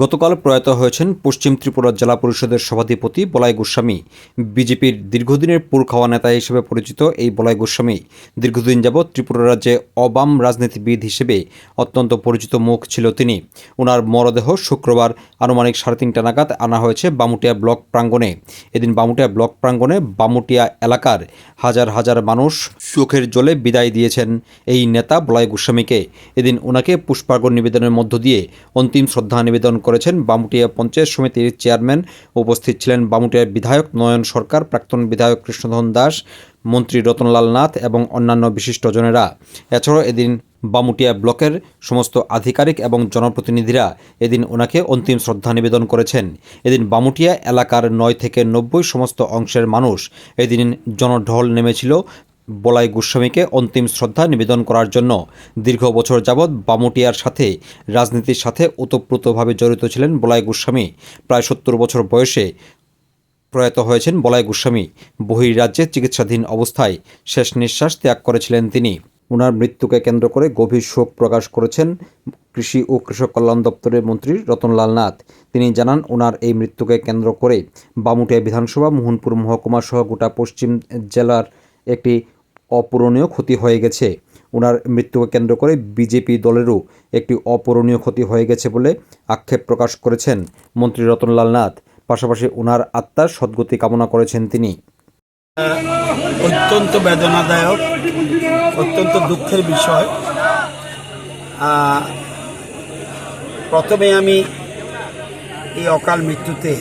গতকাল প্রয়াত হয়েছেন পশ্চিম ত্রিপুরা জেলা পরিষদের সভাধিপতি বলাই গোস্বামী। বিজেপির দীর্ঘদিনের পুরখাওয়া নেতা হিসেবে পরিচিত এই বলাই গোস্বামী দীর্ঘদিন যাবৎ ত্রিপুরা রাজ্যে অবাম রাজনীতিবিদ হিসেবে অত্যন্ত পরিচিত মুখ ছিল তিনি। ওনার মরদেহ শুক্রবার আনুমানিক সাড়ে তিনটা নাগাদ আনা হয়েছে বামুটিয়া ব্লক প্রাঙ্গণে। এদিন বামুটিয়া ব্লক প্রাঙ্গণে বামুটিয়া এলাকার হাজার হাজার মানুষ চোখের জলে বিদায় দিয়েছেন এই নেতা বলাই গোস্বামীকে। এদিন ওনাকে পুষ্পার্ঘ্য নিবেদনের মধ্য দিয়ে অন্তিম শ্রদ্ধা নিবেদন করেছেন বামুটিয়া পঞ্চায়েত সমিতির চেয়ারম্যান। উপস্থিত ছিলেন বামুটিয়ার বিধায়ক নয়ন সরকার, প্রাক্তন বিধায়ক কৃষ্ণধন দাস, মন্ত্রী রতনলাল নাথ এবং অন্যান্য বিশিষ্টজনেরা এছাড়াও এদিন বামুটিয়া ব্লকের সমস্ত আধিকারিক এবং জনপ্রতিনিধিরা এদিন ওনাকে অন্তিম শ্রদ্ধা নিবেদন করেছেন। এদিন বামুটিয়া এলাকার নয় থেকে নব্বই সমস্ত অংশের মানুষ এদিন জনঢল নেমেছিল। বলাই গোস্বামীকে অন্তিম শ্রদ্ধা নিবেদন করার জন্য দীর্ঘ বছর যাবৎ বামুটিয়ার সাথে, রাজনীতির সাথে ওতপ্রোতভাবে জড়িত ছিলেন বলাই গোস্বামী। প্রায় সত্তর বছর বয়সে প্রয়াত হয়েছেন বলাই গোস্বামী। বহির্রাজ্যে চিকিৎসাধীন অবস্থায় শেষ নিঃশ্বাস ত্যাগ করেছিলেন তিনি। ওনার মৃত্যুকে কেন্দ্র করে গভীর শোক প্রকাশ করেছেন কৃষি ও কৃষক কল্যাণ দপ্তরের মন্ত্রী রতনলাল নাথ। তিনি জানান ওনার এই মৃত্যুকে কেন্দ্র করে বামুটিয়া বিধানসভা, মোহনপুর মহকুমা সহ গোটা পশ্চিম জেলার একটি অপূরণীয় ক্ষতি হয়ে গেছে। ওনার মৃত্যুকে কেন্দ্র করে বিজেপি দলেরও একটি অপূরণীয় ক্ষতি হয়ে গেছে বলে আক্ষেপ প্রকাশ করেছেন মন্ত্রী রতনলাল নাথ। পাশাপাশি ওনার আত্মার সদ্গতি কামনা করেছেন তিনি। অত্যন্ত বেদনাদায়ক, অত্যন্ত দুঃখের বিষয়। প্রথমে আমি এই অকাল মৃত্যুতে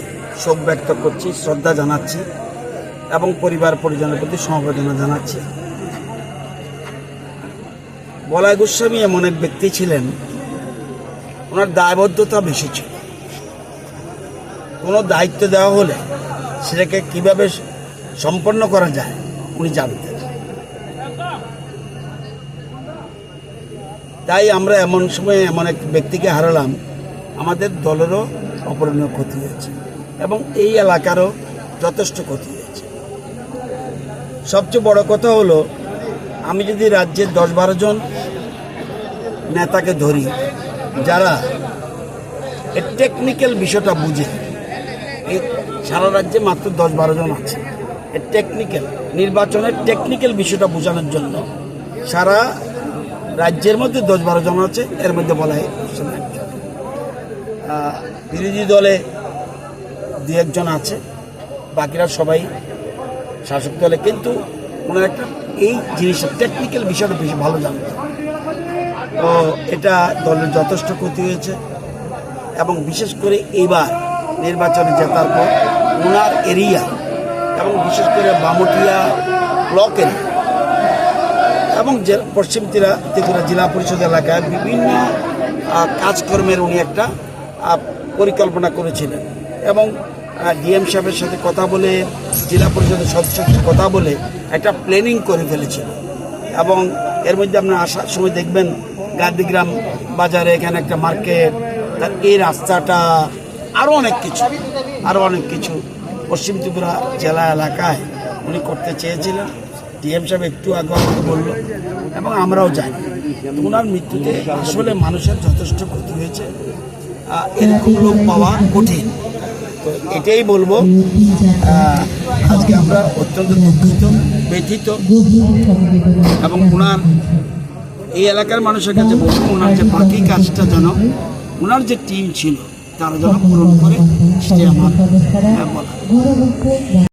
শোক ব্যক্ত করছি, শ্রদ্ধা জানাচ্ছি এবং পরিবার পরিজনের প্রতি সমবেদনা জানাচ্ছি। বলাই গোস্বামী এমন এক ব্যক্তি ছিলেন, ওনার দায়বদ্ধতা বেশি ছিল। কোনো দায়িত্ব দেওয়া হলে সেটাকে কীভাবে সম্পন্ন করা যায়, উনি জানতেন। তাই আমরা এমন সময় এমন এক ব্যক্তিকে হারালাম, আমাদের দলেরও অপরণীয় ক্ষতি হয়েছে এবং এই এলাকারও যথেষ্ট ক্ষতি হয়েছে। সবচেয়ে বড় কথা হলো আমি যদি রাজ্যের দশ বারো জন নেতাকে ধরি, যারা টেকনিক্যাল বিষয়টা বুঝে এই সারা রাজ্যে মাত্র দশ বারো জন আছে। টেকনিক্যাল নির্বাচনের টেকনিক্যাল বিষয়টা বোঝানোর জন্য সারা রাজ্যের মধ্যে দশ বারো জন আছে, এর মধ্যে বলা হয় বিরোধী দলে দু একজন আছে, বাকিরা সবাই শাসক দলে। কিন্তু ওনার একটা, এই জিনিসটা টেকনিক্যাল বিষয়টা বেশি ভালো জানতো তো এটা দলের যথেষ্ট ক্ষতি হয়েছে এবং বিশেষ করে এবার নির্বাচনে জেতার পর ওনার এরিয়া এবং বিশেষ করে বামুটিয়া ব্লক এরিয়া এবং পশ্চিম ত্রিপুরা ত্রিপুরা জেলা পরিষদ এলাকায় বিভিন্ন কাজকর্মের উনি একটা পরিকল্পনা করেছিলেন। এবং ডিএম সাহেবের সাথে কথা বলে, জেলা পরিষদের সদস্যের সাথে কথা বলে একটা প্ল্যানিং করে ফেলেছিল। এবং এর মধ্যে আপনার আসার সময় দেখবেন গান্ধীগ্রাম বাজারে এখানে একটা মার্কেট তার এই রাস্তাটা আরও অনেক কিছু আরও অনেক কিছু। পশ্চিম ত্রিপুরা জেলা এলাকায় উনি করতে চেয়েছিলেন। ডিএম সাহেব একটু আগে বলল, এবং আমরাও তো ওনার মৃত্যুতে আসলে মানুষের যথেষ্ট ক্ষতি হয়েছে। এরকম লোক পাওয়া কঠিন। তো এটাই বলব আজকে আমরা অত্যন্ত দুঃখিত, ব্যথিত এবং ওনার এই এলাকার মানুষের কাছে বলব, ওনার যে বাকি কাজটা যেন ওনার যে টিম ছিল, তারা যেন পূরণ করে, সেটাই আমার বলা